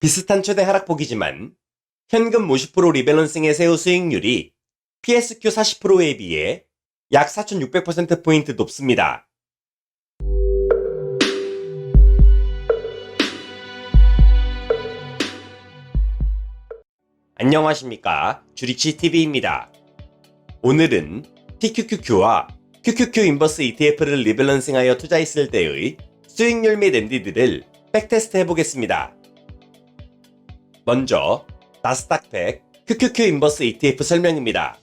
비슷한 최대 하락폭이지만 현금 50% 리밸런싱의 세후 수익률이 PSQ 40%에 비해 약 4,600%포인트 높습니다. 안녕하십니까. 주리치TV입니다. 오늘은 TQQQ와 QQQ 인버스 ETF를 리밸런싱하여 투자했을 때의 수익률 및 MD들을 백테스트 해보겠습니다. 먼저 나스닥100 QQQ 인버스 ETF 설명입니다.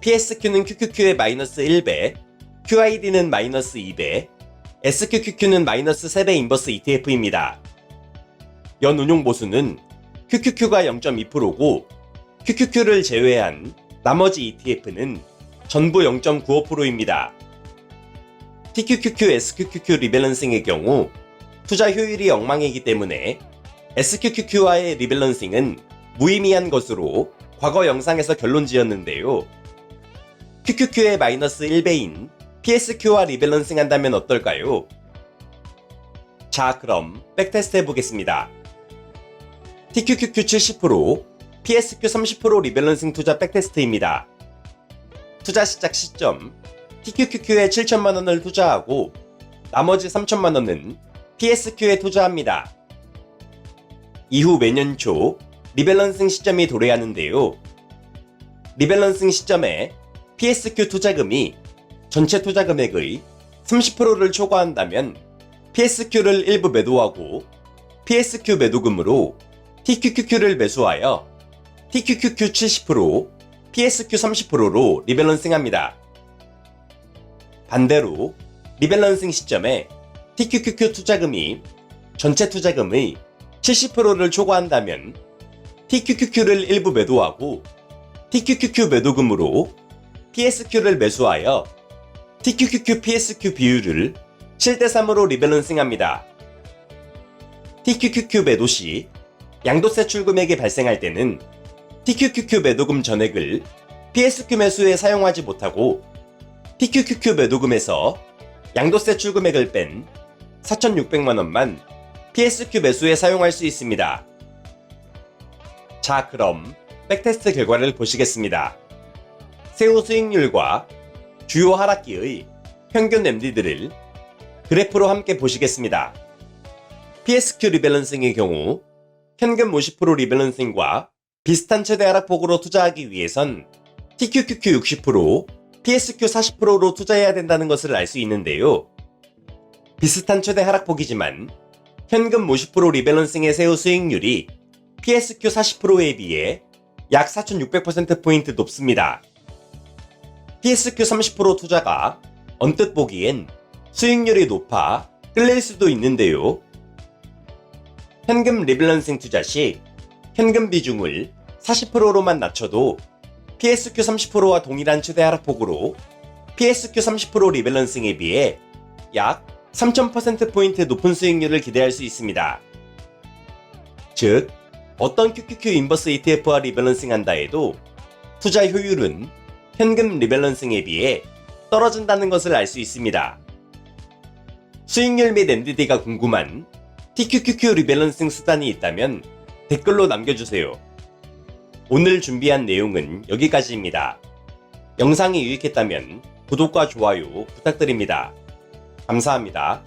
PSQ는 QQQ의 마이너스 1배, QID는 마이너스 2배, SQQQ는 마이너스 3배 인버스 ETF입니다. 연 운용 보수는 QQQ가 0.2%고 QQQ를 제외한 나머지 ETF는 전부 0.95%입니다. TQQQ, SQQQ 리밸런싱의 경우 투자 효율이 엉망이기 때문에 SQQQ와의 리밸런싱은 무의미한 것으로 과거 영상에서 결론 지었는데요. QQQ의 마이너스 1배인 PSQ와 리밸런싱 한다면 어떨까요? 자, 그럼 백테스트 해보겠습니다. TQQQ 70%, PSQ 30% 리밸런싱 투자 백테스트입니다. 투자 시작 시점 TQQQ에 7천만 원을 투자하고 나머지 3천만 원은 PSQ에 투자합니다. 이후 매년 초 리밸런싱 시점이 도래하는데요. 리밸런싱 시점에 PSQ 투자금이 전체 투자 금액의 30%를 초과한다면 PSQ를 일부 매도하고 PSQ 매도금으로 TQQQ를 매수하여 TQQQ 70%, PSQ 30%로 리밸런싱 합니다. 반대로 리밸런싱 시점에 TQQQ 투자금이 전체 투자금의 70%를 초과한다면 TQQQ를 일부 매도하고 TQQQ 매도금으로 PSQ를 매수하여 TQQQ PSQ 비율을 7대3으로 리밸런싱 합니다. TQQQ 매도 시 양도세 출금액이 발생할 때는 TQQQ 매도금 전액을 PSQ 매수에 사용하지 못하고 TQQQ 매도금에서 양도세 출금액을 뺀 4,600만원만 PSQ 매수에 사용할 수 있습니다. 자, 그럼 백테스트 결과를 보시겠습니다. 세후 수익률과 주요 하락기의 평균 MD들을 그래프로 함께 보시겠습니다. PSQ 리밸런싱의 경우 현금 50% 리밸런싱과 비슷한 최대 하락폭으로 투자하기 위해선 TQQQ 60%, PSQ 40%로 투자해야 된다는 것을 알 수 있는데요. 비슷한 최대 하락폭이지만 현금 50% 리밸런싱의 세후 수익률이 PSQ 40%에 비해 약 4,600%포인트 높습니다. PSQ 30% 투자가 언뜻 보기엔 수익률이 높아 끌릴 수도 있는데요. 현금 리밸런싱 투자 시 현금 비중을 40%로만 낮춰도 PSQ 30%와 동일한 최대 하락폭으로 PSQ 30% 리밸런싱에 비해 약 3000%포인트 높은 수익률을 기대할 수 있습니다. 즉, 어떤 QQQ 인버스 ETF와 리밸런싱 한다 해도 투자 효율은 현금 리밸런싱에 비해 떨어진다는 것을 알 수 있습니다. 수익률 및 MDD가 궁금한 TQQQ 리밸런싱 수단이 있다면 댓글로 남겨주세요. 오늘 준비한 내용은 여기까지입니다. 영상이 유익했다면 구독과 좋아요 부탁드립니다. 감사합니다.